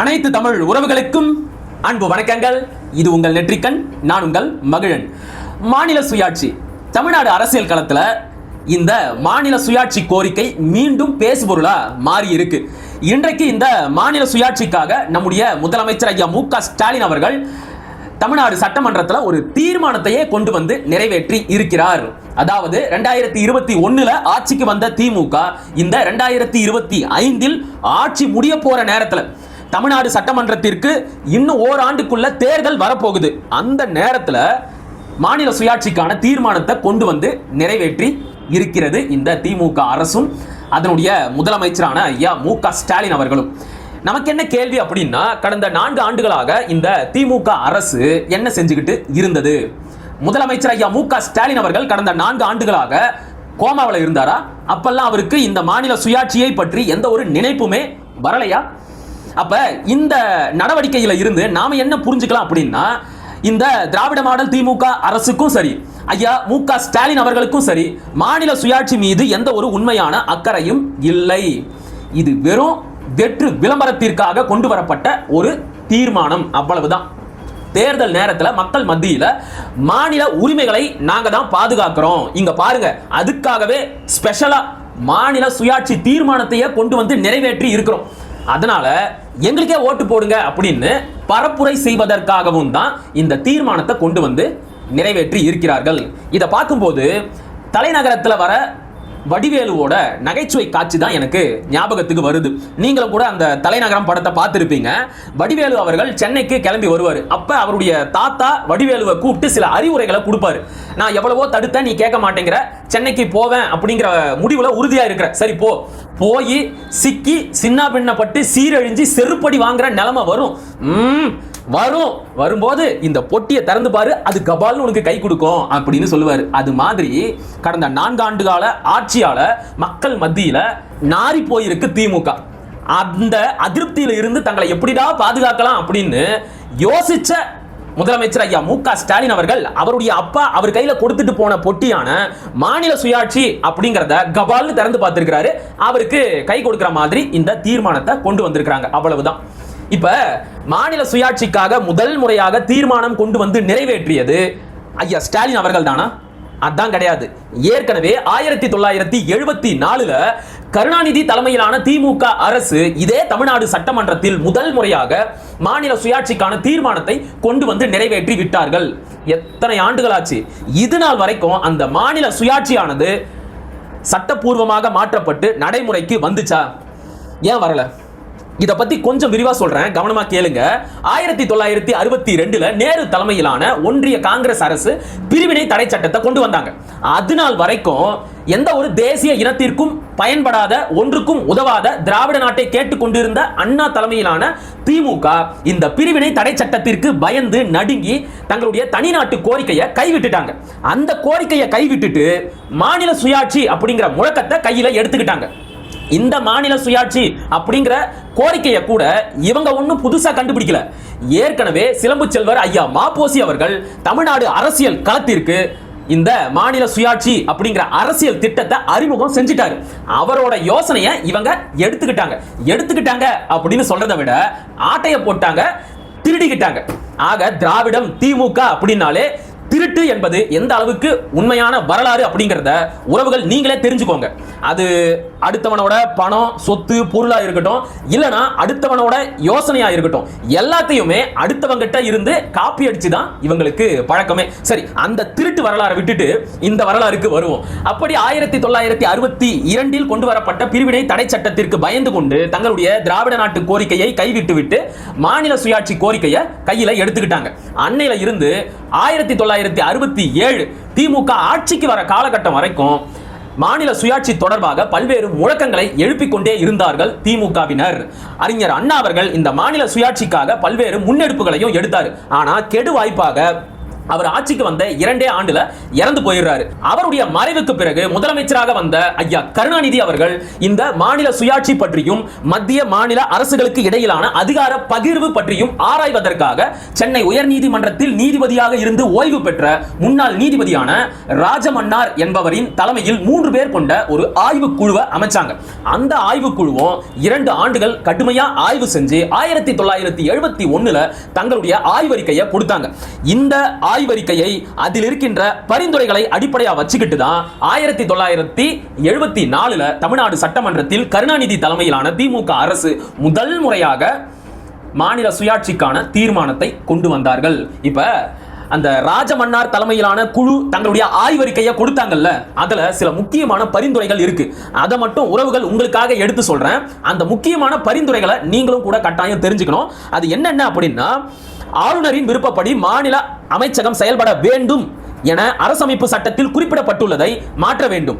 அனைத்து தமிழ் உறவுகளுக்கும் அன்பு வணக்கங்கள். இது உங்கள் நெற்றிக்கண் நான் உங்கள் மகிழன். மாநில சுயாட்சி தமிழ்நாடு அரசியல் களத்துல இந்த மாநில சுயாட்சி கோரிக்கை மீண்டும் பேசுபொருளா மாறி இருக்கு இன்றைக்கு இந்த மாநில சுயாட்சிக்காக நம்முடைய முதலமைச்சர் ஐயா மு க ஸ்டாலின் அவர்கள் தமிழ்நாடு சட்டமன்றத்தில் ஒரு தீர்மானத்தையே கொண்டு வந்து நிறைவேற்றி இருக்கிறார். அதாவது ரெண்டாயிரத்தி இருபத்தி ஒண்ணுல ஆட்சிக்கு வந்த திமுக இந்த ரெண்டாயிரத்தி இருபத்தி ஐந்தில் ஆட்சி முடிய போற நேரத்தில் தமிழ்நாடு சட்டமன்றத்திற்கு இன்னும் ஓராண்டுக்குள்ள தேர்தல் வரப்போகுது. அந்த நேரத்தில் மாநில சுயாட்சிக்கான தீர்மானத்தை கொண்டு வந்து நிறைவேற்றி இருக்கிறது இந்த திமுக அரசும் அதனுடைய முதலமைச்சரான ஐயா மு க ஸ்டாலின் அவர்களும். நமக்கு என்ன கேள்வி அப்படின்னா கடந்த நான்கு ஆண்டுகளாக இந்த திமுக அரசு என்ன செஞ்சுக்கிட்டு இருந்தது? முதலமைச்சர் ஐயா மு க ஸ்டாலின் அவர்கள் கடந்த நான்கு ஆண்டுகளாக கோமாவில் இருந்தாரா? அப்பெல்லாம் அவருக்கு இந்த மாநில சுயாட்சியை பற்றி எந்த ஒரு நினைப்புமே வரலையா? அப்ப இந்த நடவடிக்கையில இருந்து நாம என்ன புரிஞ்சுக்கலாம் அப்படின்னா இந்த திராவிட மாடல் திமுக அரசுக்கும் சரி ஐயா மு க ஸ்டாலின் அவர்களுக்கும் சரி மாநில சுயாட்சி மீது எந்த ஒரு உண்மையான அக்கறையும் இல்லை. இது வெறும் வெற்று விளம்பரத்திற்காக கொண்டு வரப்பட்ட ஒரு தீர்மானம். அவ்வளவுதான். தேர்தல் நேரத்தில் மக்கள் மத்தியில் மாநில உரிமைகளை நாங்கள் தான் பாதுகாக்கிறோம். இங்க பாருங்க அதுக்காகவே ஸ்பெஷலா மாநில சுயாட்சி தீர்மானத்தையே கொண்டு வந்து நிறைவேற்றி இருக்கிறோம். அதனால எங்களுக்கே ஓட்டு போடுங்க அப்படின்னு பரப்புரை செய்வதற்காகவும் தான் இந்த தீர்மானத்தை கொண்டு வந்து நிறைவேற்றி இருக்கிறார்கள். இதை பார்க்கும்போது தலைநகரத்தில் வர வடிவேலுவோட நகைச்சுவை காட்சி தான் எனக்கு ஞாபகத்துக்கு வருது. நீங்களும் கூட அந்த தலைநகரம் படத்தை பார்த்துருப்பீங்க. வடிவேலு அவர்கள் சென்னைக்கு கிளம்பி வருவார். அப்போ அவருடைய தாத்தா வடிவேலுவை கூப்பிட்டு சில அறிவுரைகளை கொடுப்பாரு. நான் எவ்வளவோ தடுத்த நீ கேட்க மாட்டேங்கிற. சென்னைக்கு போவேன் அப்படிங்கிற முடிவில் உறுதியாக இருக்கிற. சரி போ. போய் சிக்கி சின்ன பின்னப்பட்டு சீரழிஞ்சு செருப்படி வாங்குற நிலமை வரும். வரும். வரும்போது இந்த பொட்டியை திறந்து பாரு அது கபால்னு உனக்கு கை கொடுக்கும் அப்படின்னு சொல்லுவார். அது மாதிரி கடந்த நான்காண்டு கால ஆட்சியால மக்கள் மத்தியில நாரி போயிருக்கு திமுக. அந்த அதிருப்தியில இருந்து தங்களை எப்படிடா பாதுகாக்கலாம் அப்படின்னு யோசிச்ச முதலமைச்சர் ஐயா மு க ஸ்டாலின் அவர்கள் அவருடைய அப்பா அவர் கையில கொடுத்துட்டு போன பொட்டியான மாநில சுயாட்சி அப்படிங்கிறத கபால்னு திறந்து பார்த்திருக்கிறாரு. அவருக்கு கை கொடுக்கிற மாதிரி இந்த தீர்மானத்தை கொண்டு வந்திருக்கிறாங்க. அவ்வளவுதான். இப்ப மாநில சுயாட்சிக்காக முதல் முறையாக தீர்மானம் கொண்டு வந்து நிறைவேற்றியது ஐயா ஸ்டாலின் அவர்கள் தானா? அதான் கிடையாது. ஏற்கனவே ஆயிரத்தி தொள்ளாயிரத்தி எழுபத்தி நாலுல கருணாநிதி தலைமையிலான திமுக அரசு இதே தமிழ்நாடு சட்டமன்றத்தில் முதல் முறையாக மாநில சுயாட்சிக்கான தீர்மானத்தை கொண்டு வந்து நிறைவேற்றி விட்டார்கள். எத்தனை ஆண்டுகளாச்சு? இது நாள் வரைக்கும் அந்த மாநில சுயாட்சியானது சட்டப்பூர்வமாக மாற்றப்பட்டு நடைமுறைக்கு வந்துச்சா? ஏன் வரல? இதை பத்தி கொஞ்சம் விரிவா சொல்றேன். கவனமா கேளுங்க. ஆயிரத்தி தொள்ளாயிரத்தி அறுபத்தி ரெண்டுல நேரு தலைமையிலான ஒன்றிய காங்கிரஸ் அரசு பிரிவினை தடை சட்டத்தை கொண்டு வந்தாங்க. அது நாள் வரைக்கும் எந்த ஒரு தேசிய இனத்திற்கும் பயன்படாத ஒன்றுக்கும் உதவாத திராவிட நாட்டை கேட்டுக்கொண்டிருந்த அண்ணா தலைமையிலான திமுக இந்த பிரிவினை தடை சட்டத்திற்கு பயந்து நடுங்கி தங்களுடைய தனிநாட்டு கோரிக்கையை கைவிட்டுட்டாங்க. அந்த கோரிக்கையை கைவிட்டுட்டு மாநில சுயாட்சி அப்படிங்கிற முழக்கத்தை கையில எடுத்துக்கிட்டாங்க. இந்த மாநில சுயாட்சி அப்படிங்கிற கோரிக்கையை கூட இவங்க ஒன்றும் புதுசாக கண்டுபிடிக்கல. ஏற்கனவே சிலம்பு செல்வர் ஐயா மாப்போசி அவர்கள் தமிழ்நாடு அரசியல் களத்திற்கு இந்த மாநில சுயாட்சி அப்படிங்கிற அரசியல் திட்டத்தை அறிமுகம் செஞ்சிட்டாரு. அவரோட யோசனையை இவங்க எடுத்துக்கிட்டாங்க. எடுத்துக்கிட்டாங்க அப்படின்னு சொல்றதை விட ஆட்டையை போட்டாங்க திருடிக்கிட்டாங்க. ஆக திராவிடம் திமுக அப்படின்னாலே திருட்டு என்பது எந்த அளவுக்கு உண்மையான வரலாறு அப்படிங்கிறத உறவுகள் நீங்களே தெரிஞ்சுக்கோங்க. அது அடுத்தவனோட பணம் சொத்து பொருளா இருக்கட்டும் இல்லனா அடுத்தவனோட யோசனையா இருக்கட்டும். எல்லாத்தையுமே அடுத்தவங்கிட்ட இருந்து காப்பி அடிச்சு தான் இவங்களுக்கு பழக்கமே. சரி அந்த திருட்டு வரலாறை விட்டுட்டு இந்த வரலாறுக்கு வருவோம். அப்படி ஆயிரத்தி தொள்ளாயிரத்தி அறுபத்தி இரண்டில் கொண்டு வரப்பட்ட பிரிவினை தடை சட்டத்திற்கு பயந்து கொண்டு தங்களுடைய திராவிட நாட்டு கோரிக்கையை கைவிட்டு விட்டு மாநில சுயாட்சி கோரிக்கையை கையில எடுத்துக்கிட்டாங்க. அன்னையில இருந்து ஆயிரத்தி தொள்ளாயிரத்தி அறுபத்தி ஏழு திமுக ஆட்சிக்கு வர காலகட்டம் வரைக்கும் மாநில சுயாட்சி தொடர்பாக பல்வேறு முழக்கங்களை எழுப்பிக் கொண்டே இருந்தார்கள் திமுகவினர். அறிஞர் அண்ணா அவர்கள் இந்த மாநில சுயாட்சிக்காக பல்வேறு முன்னெடுப்புகளையும் எடுத்தார். ஆனா கெடு வாய்ப்பாக அவர் ஆட்சிக்கு வந்த இரண்டே ஆண்டுல இறந்து போயிடுறாரு. அவருடைய மறைவுக்கு பிறகு முதலமைச்சராக வந்த ஐயா கருணாநிதி அவர்கள் இந்த மாநில சுயாட்சி பற்றியும் மத்திய மாநில அரசுகளுக்கு இடையிலான அதிகார பகிர்வு பற்றியும் ஆராய்வதற்காக சென்னை உயர்நீதிமன்றத்தில் நீதிபதியாக இருந்து ஓய்வு பெற்ற முன்னாள் நீதிபதியான ராஜமன்னார் என்பவரின் தலைமையில் மூன்று பேர் கொண்ட ஒரு ஆய்வு குழுவை அமைச்சாங்க. அந்த ஆய்வு குழுவும் இரண்டு ஆண்டுகள் கடுமையா ஆய்வு செஞ்சு ஆயிரத்தி தொள்ளாயிரத்தி எழுபத்தி ஒண்ணுல தங்களுடைய ஆய்வறிக்கையை கொடுத்தாங்க. இந்த ஆய்வறிக்கையை அதில் இருக்கின்ற பரிந்துரைகளை அடிப்படையாக வச்சுக்கிட்டு தான் ஆயிரத்தி தொள்ளாயிரத்தி எழுபத்தி நாலுல தமிழ்நாடு சட்டமன்றத்தில் கருணாநிதி தலைமையிலான திமுக அரசு முதல் முறையாக மாநில சுயாட்சிக்கான தீர்மானத்தை கொண்டு வந்தார்கள். இப்ப அந்த ராஜமன்னார் தலைமையிலான குழு தங்களுடைய ஆய்வறிக்கையை கொடுத்தாங்கல்ல அதுல சில முக்கியமான பரிந்துரைகள் இருக்கு. அதை மட்டும் உறவுகள் உங்களுக்காக எடுத்து சொல்றேன். அந்த முக்கியமான பரிந்துரைகளை நீங்களும் கூட கட்டாயம் தெரிஞ்சுக்கணும். அது என்னென்ன அப்படின்னா ஆளுநரின் விருப்பப்படி மாநில அமைச்சகம் செயல்பட வேண்டும் என அரசமைப்பு சட்டத்தில் குறிப்பிடப்பட்டுள்ளதை மாற்ற வேண்டும்.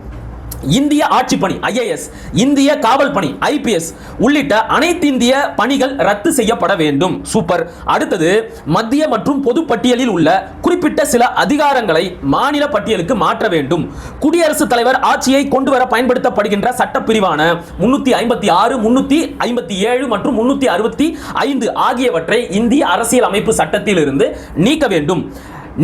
இந்திய ஆட்சி பணி ஐஏஎஸ் இந்திய காவல் பணி ஐபிஎஸ் உள்ளிட்ட அனைத்து இந்திய பணிகள் ரத்து செய்யப்பட வேண்டும். சூப்பர். அடுத்தது மத்திய மற்றும் பொது பட்டியலில் உள்ள குறிப்பிட்ட சில அதிகாரங்களை மாநில பட்டியலுக்கு மாற்ற வேண்டும். குடியரசுத் தலைவர் ஆட்சியை கொண்டு வர பயன்படுத்தப்படுகின்ற சட்டப்பிரிவான முன்னூத்தி ஐம்பத்தி ஆறு முன்னூத்தி ஐம்பத்தி ஏழு மற்றும் முன்னூத்தி அறுபத்தி ஐந்து ஆகியவற்றை இந்திய அரசியல் அமைப்பு சட்டத்திலிருந்து நீக்க வேண்டும்.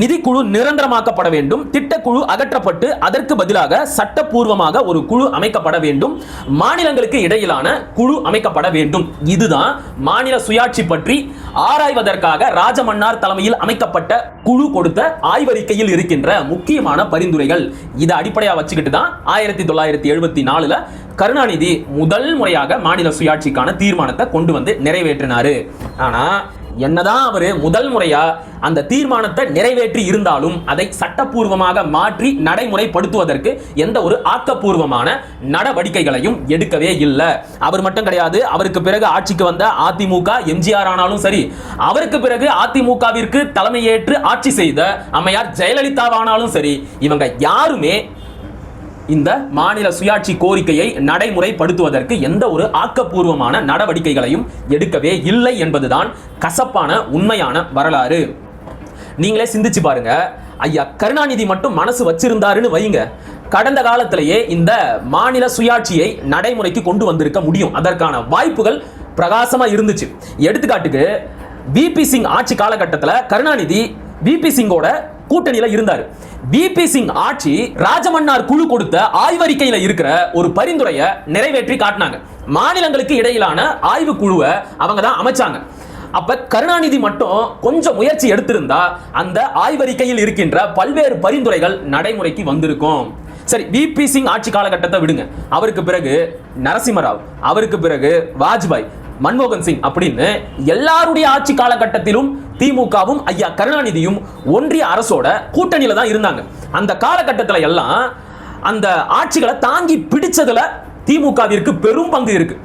நிதிக்குழு நிரந்தரமாக்கப்பட வேண்டும். திட்டக்குழு அகற்றப்பட்டு அதற்கு பதிலாக சட்டப்பூர்வமாக ஒரு குழு அமைக்கப்பட வேண்டும். மாநிலங்களுக்கு இடையிலான குழு அமைக்கப்பட வேண்டும். இதுதான் மாநில சுயாட்சி பற்றி ஆராய்வதற்காக ராஜமன்னார் தலைமையில் அமைக்கப்பட்ட குழு கொடுத்த ஆய்வறிக்கையில் இருக்கின்ற முக்கியமான பரிந்துரைகள். இதை அடிப்படையாக வச்சுக்கிட்டு தான் ஆயிரத்தி தொள்ளாயிரத்தி எழுபத்தி நாலுல கருணாநிதி முதல் முறையாக மாநில சுயாட்சிக்கான தீர்மானத்தை கொண்டு வந்து நிறைவேற்றினாரு. ஆனா என்னதான் அவர் முதல் முறையா அந்த தீர்மானத்தை நிறைவேற்றி இருந்தாலும் அதை சட்டப்பூர்வமாக மாற்றி நடைமுறைப்படுத்துவதற்கு எந்த ஒரு ஆக்கப்பூர்வமான நடவடிக்கைகளையும் எடுக்கவே இல்லை. அவர் மட்டும் கிடையாது அவருக்கு பிறகு ஆட்சிக்கு வந்த அதிமுக எம்ஜிஆர் ஆனாலும் சரி அவருக்கு பிறகு அதிமுகவிற்கு தலைமையேற்று ஆட்சி செய்த அம்மையார் ஜெயலலிதாவானாலும் சரி இவங்க யாருமே இந்த மாநில சுயாட்சி கோரிக்கையை நடைமுறைப்படுத்துவதற்கு எந்த ஒரு ஆக்கப்பூர்வமான நடவடிக்கைகளையும் எடுக்கவே இல்லை என்பதுதான் கசப்பான உண்மையான வரலாறு. நீங்களே சிந்திச்சு பாருங்க. ஐயா கருணாநிதி மட்டும் மனசு வச்சிருந்தாருன்னு வைங்க. கடந்த காலத்திலேயே இந்த மாநில சுயாட்சியை நடைமுறைக்கு கொண்டு வந்திருக்க முடியும். அதற்கான வாய்ப்புகள் பிரகாசமா இருந்துச்சு. எடுத்துக்காட்டுக்கு பிபி சிங் ஆட்சி காலகட்டத்தில் கருணாநிதி பிபி சிங்கோட கூட்டணியில இருந்தார். பிபி சிங் ஆட்சி ராஜமன்னார் குழு கொடுத்த ஆய்வறிக்கையில இருக்கிற ஒரு பரிந்துரையை நிறைவேற்றி காட்டினாங்க. மாநிலங்களுக்கு இடையிலான ஆய்வு குழுவை அவங்க தான் அமைச்சாங்க. அப்ப கருணாநிதி மட்டும் கொஞ்சம் முயற்சி எடுத்திருந்தா அந்த ஆய்வறிக்கையில் இருக்கின்ற பல்வேறு பரிந்துரைகள் நடைமுறைக்கு வந்திருக்கும். சரி பிபி சிங் ஆட்சி காலகட்டத்தை விடுங்க. அவருக்கு பிறகு நரசிம்மராவ் அவருக்கு பிறகு வாஜ்பாய் மன்மோகன் சிங் அப்படின்னு எல்லாருடைய ஆட்சி காலகட்டத்திலும் திமுகவும் ஐயா கருணாநிதியும் ஒன்றிய அரசோட கூட்டணியில தான் இருந்தாங்க. அந்த காலகட்டத்தில் எல்லாம் அந்த ஆட்சிகளை தாங்கி பிடிச்சதுல திமுகவிற்கு பெரும் பங்கு இருக்கு.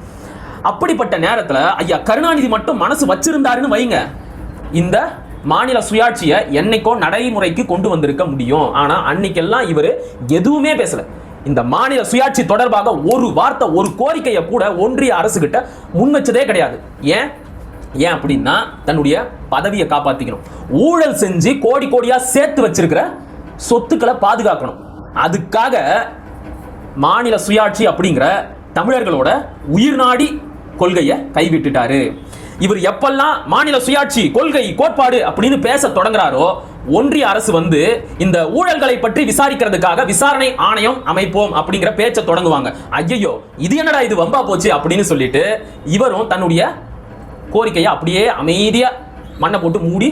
அப்படிப்பட்ட நேரத்தில் ஐயா கருணாநிதி மட்டும் மனசு வச்சிருந்தாருன்னு வைங்க. இந்த மாநில சுயாட்சியை என்னைக்கோ நடைமுறைக்கு கொண்டு வந்திருக்க முடியும். ஆனா அன்னைக்கெல்லாம் இவர் எதுவுமே பேசல. இந்த மாநில சுயாட்சி தொடர்பாக ஒரு வார்த்தை ஒரு கோரிக்கையை கூட ஒன்றிய அரசு கிட்ட முன் வச்சதே கிடையாது. ஏன்? ஏன் அப்படின்னா தன்னுடைய பதவியை காப்பாத்திக்கணும். ஊழல் செஞ்சு கோடி கோடியா சேர்த்து வச்சிருக்கிற சொத்துக்களை பாதுகாக்கணும். அதுக்காக மாநில சுயாட்சி அப்படிங்கிற தமிழர்களோட உயிர் நாடி கொள்கையை கைவிட்டுட்டாரு. இவர் எப்பெல்லாம் மாநில சுயாட்சி கொள்கை கோட்பாடு அப்படின்னு பேச தொடங்குறாரோ ஒன்றிய அரசு வந்து இந்த ஊழல்களை பற்றி விசாரிக்கிறதுக்காக விசாரணை ஆணையம் அமைப்போம் அப்படிங்கிற பேச்சை தொடங்குவாங்க. ஐயோ இது என்னடா இது வம்பா போச்சு அப்படின்னு சொல்லிட்டு இவரும் தன்னுடைய கோரிக்கையை அப்படியே அமைதியா மண்ணை போட்டு மூடி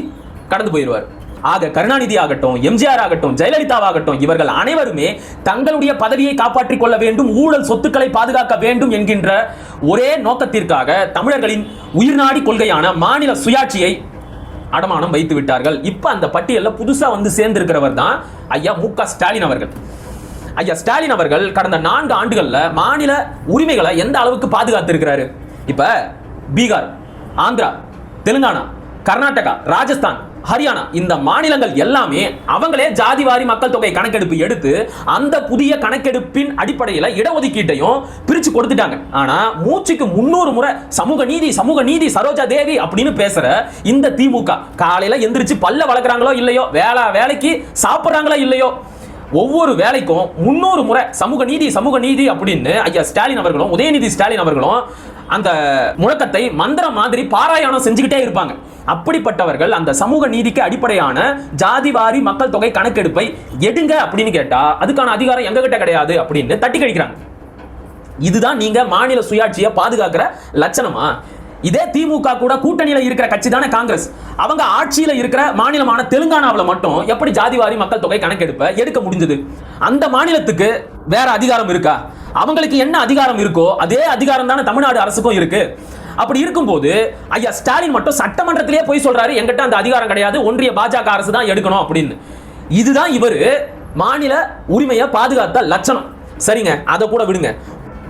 கடந்து போயிடுவார். ஆக கருணாநிதி ஆகட்டும் எம்ஜிஆர் ஆகட்டும் ஜெயலலிதாவாகட்டும் இவர்கள் அனைவருமே தங்களுடைய பதவியை காப்பாற்றிக் கொள்ள வேண்டும் ஊழல் சொத்துக்களை பாதுகாக்க வேண்டும் என்கின்ற ஒரே நோக்கத்திற்காக தமிழர்களின் உயிர்நாடி கொள்கையான மாநில சுயாட்சியை அடமானம் வைத்து விட்டார்கள். இப்ப அந்த பட்டியலில் புதுசா வந்து சேர்ந்திருக்கிறவர் தான் ஐயா மு க ஸ்டாலின் அவர்கள். ஐயா ஸ்டாலின் அவர்கள் கடந்த நான்கு ஆண்டுகள்ல மாநில உரிமைகளை எந்த அளவுக்கு பாதுகாத்திருக்கிறாரு? இப்ப பீகார் ஆந்திரா தெலுங்கானா கர்நாடகா ராஜஸ்தான் ஹரியானா இந்த மாநிலங்கள் எல்லாமே அவங்களே ஜாதிவாரி மக்கள் தொகை கணக்கெடுப்பு எடுத்து அந்த புதிய கணக்கெடுப்பின் அடிப்படையில் இடஒதுக்கீட்டையும் பிரிச்சு கொடுத்துட்டாங்க. ஆனா மூச்சுக்கு முன்னூறு முறை சமூக நீதி சமூக நீதி சரோஜா தேவி அப்படின்னு பேசுற இந்த திமுக காலையில எந்திரிச்சு பல்ல வளர்க்குறாங்களோ இல்லையோ வேலை வேலைக்கு சாப்பிட்றாங்களோ இல்லையோ ஒவ்வொரு வேலைக்கும் முன்னூறு முறை சமூக நீதி சமூக நீதி அப்படின்னு ஐயா ஸ்டாலின் அவர்களும் உதயநிதி ஸ்டாலின் அவர்களும் அந்த முழக்கத்தை மந்திரம் மாதிரி பாராயணம் செஞ்சுக்கிட்டே இருப்பாங்க. அப்படிப்பட்டவர்கள் அந்த சமூக நீதிக்கு அடிப்படையான ஜாதிவாரி மக்கள் தொகை கணக்கெடுப்பை எடுங்க அப்படின்னு கேட்டா அதுக்கான அதிகாரம் எங்க கிட்ட கிடையாது அப்படின்னு தட்டி கழிக்கிறாங்க இதுதான் நீங்க மாநில சுயாட்சியை பாதுகாக்கிற லட்சணமா? இதே திமுக கூட கூட்டணியில இருக்கிற கட்சி தானே காங்கிரஸ். அவங்க ஆட்சியில இருக்கிற மாநிலமான தெலுங்கானாவில் மட்டும் எப்படி ஜாதிவாரி மக்கள் தொகை கணக்கெடுப்ப எடுக்க முடிஞ்சது? அந்த மாநிலத்துக்கு வேற அதிகாரம் இருக்கா? அவங்களுக்கு என்ன அதிகாரம் இருக்கோ அதே அதிகாரம் தானே தமிழ்நாடு அரசுக்கும் இருக்கு. அப்படி இருக்கும்போது ஐயா ஸ்டாலின் மட்டும் சட்டமன்றத்திலேயே போய் சொல்றாரு எங்கிட்ட அந்த அதிகாரம் கிடையாது ஒன்றிய பாஜக அரசு தான் எடுக்கணும் அப்படின்னு. இதுதான் இவரு மாநில உரிமையை பாதுகாத்த லட்சணம். சரிங்க அதை கூட விடுங்க.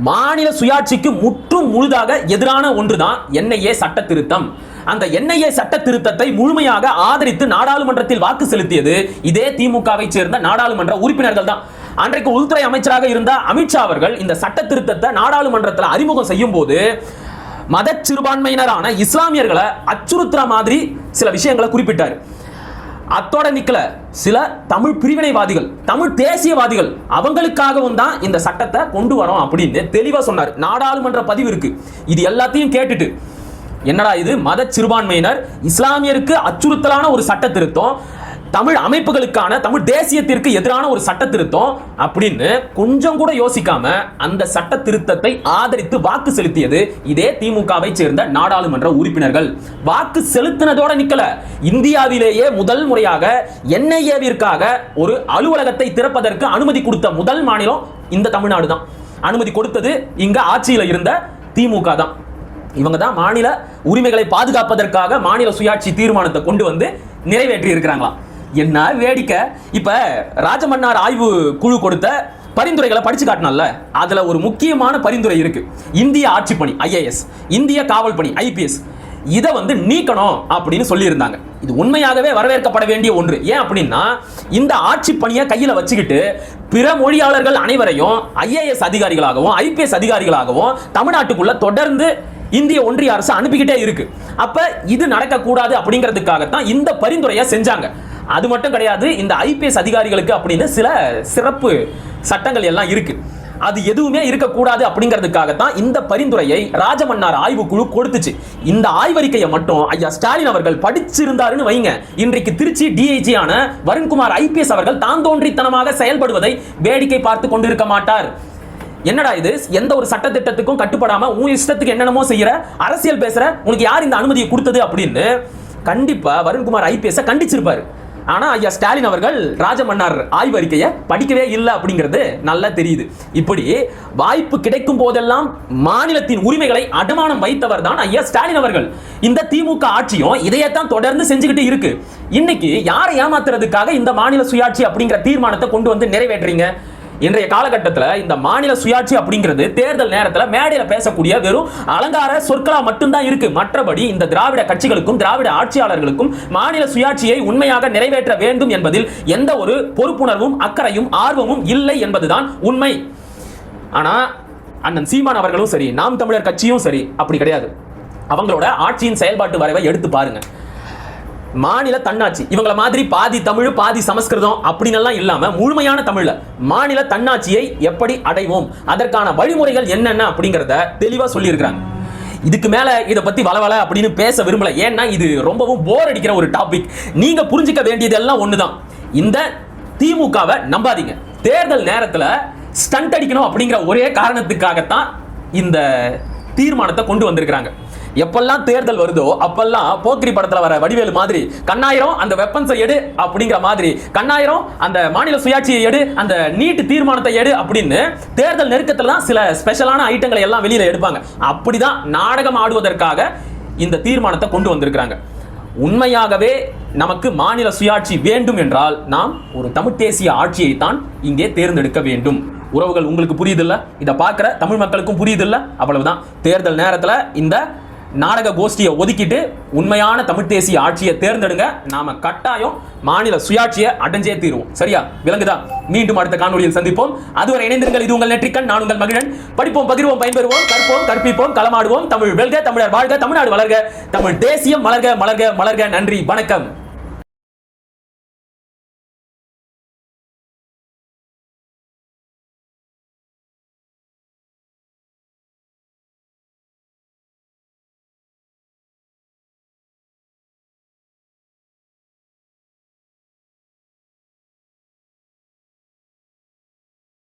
மாநில சுயாட்சிக்கு முற்றும் முழுதாக எதிரான ஒன்றுதான் என்ஐஏ சட்ட திருத்தம் அந்த என்ஐஏ சட்ட திருத்தத்தை முழுமையாக ஆதரித்து நாடாளுமன்றத்தில் வாக்கு செலுத்தியது இதே திமுகவை சேர்ந்த நாடாளுமன்ற உறுப்பினர்கள் தான். அன்றைக்கு உள்துறை அமைச்சராக இருந்த அமித்ஷா அவர்கள் இந்த சட்ட திருத்தத்தை நாடாளுமன்றத்தில் அறிமுகம் செய்யும் போது மத சிறுபான்மையினரான இஸ்லாமியர்களை அச்சுறுத்துற மாதிரி சில விஷயங்களை குறிப்பிட்டார். அத்தோட நிக்கல. சில தமிழ் பிரிவினைவாதிகள் தமிழ் தேசியவாதிகள் அவங்களுக்காகவும் தான் இந்த சட்டத்தை கொண்டு வரோம் அப்படின்னு தெளிவா சொன்னார். நாடாளுமன்ற பதிவு இருக்கு. இது எல்லாத்தையும் கேட்டுட்டு. என்னடா இது? மத சிறுபான்மையினர் இஸ்லாமியருக்கு அச்சுறுத்தலான ஒரு சட்ட திருத்தம். தமிழ் அமைப்புகளுக்கான தமிழ் தேசியத்திற்கு எதிரான ஒரு சட்ட திருத்தம் அப்படின்னு கொஞ்சம் கூட யோசிக்காம அந்த சட்ட திருத்தத்தை ஆதரித்து வாக்கு செலுத்தியது இதே திமுகவை சேர்ந்த நாடாளுமன்ற உறுப்பினர்கள். வாக்கு செலுத்தினதோட நிக்கல. இந்தியாவிலேயே முதல் முறையாக என்ஐஏவிற்காக ஒரு அலுவலகத்தை திறப்பதற்கு அனுமதி கொடுத்த முதல் மாநிலம் இந்த தமிழ்நாடு தான். அனுமதி கொடுத்தது இங்க ஆட்சியில் இருந்த திமுக தான். இவங்க தான் மாநில உரிமைகளை பாதுகாப்பதற்காக மாநில சுயாட்சி தீர்மானத்தை கொண்டு வந்து நிறைவேற்றி இருக்கிறாங்களாம் என்ன வேடிக்கை? இப்போ ராஜமன்னார் ஆய்வு குழு கொடுத்த பரிந்துரைகளை படிச்சு காட்டினால அதுல ஒரு முக்கியமான பரிந்துரை இருக்கு. இந்திய ஆட்சி பணி ஐஏஎஸ் இந்திய காவல் பணி ஐபிஎஸ் இதை வந்து நீக்கணும் அப்படின்னு சொல்லியிருந்தாங்க. இது உண்மையாகவே வரவேற்கப்பட வேண்டிய ஒன்று. ஏன் அப்படின்னா இந்த ஆட்சி பணியை கையில் வச்சுக்கிட்டு பிற மொழியாளர்கள் அனைவரையும் ஐஏஎஸ் அதிகாரிகளாகவும் ஐபிஎஸ் அதிகாரிகளாகவும் தமிழ்நாட்டுக்குள்ள தொடர்ந்து இந்திய ஒன்றிய அரசு அனுப்பிக்கிட்டே இருக்கு. அப்ப இது நடக்கக்கூடாது அப்படிங்கிறதுக்காகத்தான் இந்த பரிந்துரையை செஞ்சாங்க. அது மட்டும் கிடையாது இந்த ஐபிஎஸ் அதிகாரிகளுக்கு அப்படின்னு சில சிறப்பு சட்டங்கள் எல்லாம் இருக்கு. அது எதுவுமே இருக்கக்கூடாது அப்படிங்கிறதுக்காகத்தான் இந்த பரிந்துரையை ராஜமன்னார் ஆய்வுக்குழு கொடுத்துச்சு. இந்த ஆய்வறிக்கையை மட்டும் ஐயா ஸ்டாலின் அவர்கள் படிச்சிருந்தாருன்னு வைங்க. இன்றைக்கு திருச்சி டிஐஜி ஆன வருண்குமார் ஐபிஎஸ் அவர்கள் தான் தோன்றித்தனமாக செயல்படுவதை வேடிக்கை பார்த்து கொண்டிருக்க மாட்டார். என்னடா இது? எந்த ஒரு சட்டத்திட்டத்துக்கும் கட்டுப்படாம உன் இஷ்டத்துக்கு என்னென்னமோ செய்யற அரசியல் பேசுற உனக்கு யார் இந்த அனுமதியை கொடுத்தது அப்படின்னு கண்டிப்பா வருண்குமார் ஐபிஎஸ் கண்டிச்சிருப்பாரு. ஆனால் ஐயா ஸ்டாலின் அவர்கள் ராஜமன்னார் ஆய்வறிக்கையை படிக்கவே இல்லை அப்படிங்கிறது நல்லா தெரியுது. இப்படி வாய்ப்பு கிடைக்கும் போதெல்லாம் மாநிலத்தின் உரிமைகளை அடமானம் வைத்தவர் தான் ஐயா ஸ்டாலின் அவர்கள். இந்த திமுக ஆட்சியும் இதையத்தான் தொடர்ந்து செஞ்சுக்கிட்டு இருக்கு. இன்னைக்கு யாரை ஏமாத்துறதுக்காக இந்த மாநில சுயாட்சி அப்படிங்கிற தீர்மானத்தை கொண்டு வந்து நிறைவேற்றுறீங்க? இன்றைய காலகட்டத்தில் இந்த மாநில சுயாட்சி அப்படிங்கிறது தேர்தல் நேரத்தில் மேடையில் பேசக்கூடிய வெறும் அலங்கார சொற்களா மட்டும்தான் இருக்கு. மற்றபடி இந்த திராவிட கட்சிகளுக்கும் திராவிட ஆட்சியாளர்களுக்கும் மாநில சுயாட்சியை உண்மையாக நிறைவேற்ற வேண்டும் என்பதில் எந்த ஒரு பொறுப்புணர்வும் அக்கறையும் ஆர்வமும் இல்லை என்பதுதான் உண்மை. ஆனா அண்ணன் சீமான் அவர்களும் சரி நாம் தமிழர் கட்சியும் சரி அப்படி கிடையாது. அவங்களோட ஆட்சியின் செயல்பாட்டு வரைவை எடுத்து பாருங்க. மாநில தன்னாட்சி. இவங்களை மாதிரி பாதி தமிழ் பாதி சமஸ்கிருதம் அப்படின்னு இல்லாம முழுமையான தமிழ்ல மாநில தன்னாட்சியை எப்படி அடைவோம்? அதற்கான வழிமுறைகள் என்னென்ன அப்படிங்கறத தெளிவா சொல்லியிருக்கிறாங்க. இதுக்கு மேல இதை பத்தி வளவள அப்படின்னு பேச விரும்பல. ஏன்னா இது ரொம்பவும் போர் அடிக்கிற ஒரு டாபிக் நீங்க புரிஞ்சுக்க வேண்டியது எல்லாம் ஒண்ணுதான். இந்த திமுகவை நம்பாதீங்க. தேர்தல் நேரத்துல ஸ்டண்ட் அடிக்கணும் அப்படிங்கிற ஒரே காரணத்துக்காகத்தான் இந்த தீர்மானத்தை கொண்டு வந்திருக்கிறாங்க. எப்பெல்லாம் தேர்தல் வருதோ அப்பெல்லாம் போக்கிரி படத்துல வர வடிவேலு மாதிரி கண்ணாயிரம் அந்த வெப்பன்ஸை எடு அப்படிங்கிற மாதிரி கண்ணாயிரம் அந்த மாநில சுயாட்சியை எடு அந்த நீட்டு தீர்மானத்தை எடு அப்படின்னு தேர்தல் நெருக்கத்துல தான் சில ஸ்பெஷலான ஐட்டங்களை எல்லாம் வெளியில எடுப்பாங்க. அப்படிதான் நாடகம் ஆடுவதற்காக இந்த தீர்மானத்தை கொண்டு வந்திருக்கிறாங்க. உண்மையாகவே நமக்கு மாநில சுயாட்சி வேண்டும் என்றால் நாம் ஒரு தமிழ் தேசிய ஆட்சியை தான் இங்கே தேர்ந்தெடுக்க வேண்டும். உறவுகள் உங்களுக்கு புரியுதில்ல? இதை பார்க்குற தமிழ் மக்களுக்கும் புரியுதில்ல? அவ்வளவுதான். தேர்தல் நேரத்தில் இந்த நாடக கோஷ்டியை ஒதுக்கிட்டு உண்மையான தமிழ் தேசிய ஆட்சியை தேர்ந்தெடுங்க. நாம கட்டாயம் மாநில சுயாட்சியை அடைஞ்சே தீருவோம். சரியா? விளங்குதா? மீண்டும் அடுத்த காணொளியில் சந்திப்போம். அதுவரை இணைந்திருங்கள். இது உங்கள் நெற்றிக்கண் நான் உங்கள் மகிழன். படிப்போம் பகிர்வோம் பயன்பெறுவோம் கற்போம் கற்பிப்போம் களமாடுவோம். தமிழ் வெல்க தமிழர் வாழ்க தமிழ்நாடு வளர்க. தமிழ் தேசியம் மலர்க மலர்க மலர்க. நன்றி வணக்கம்.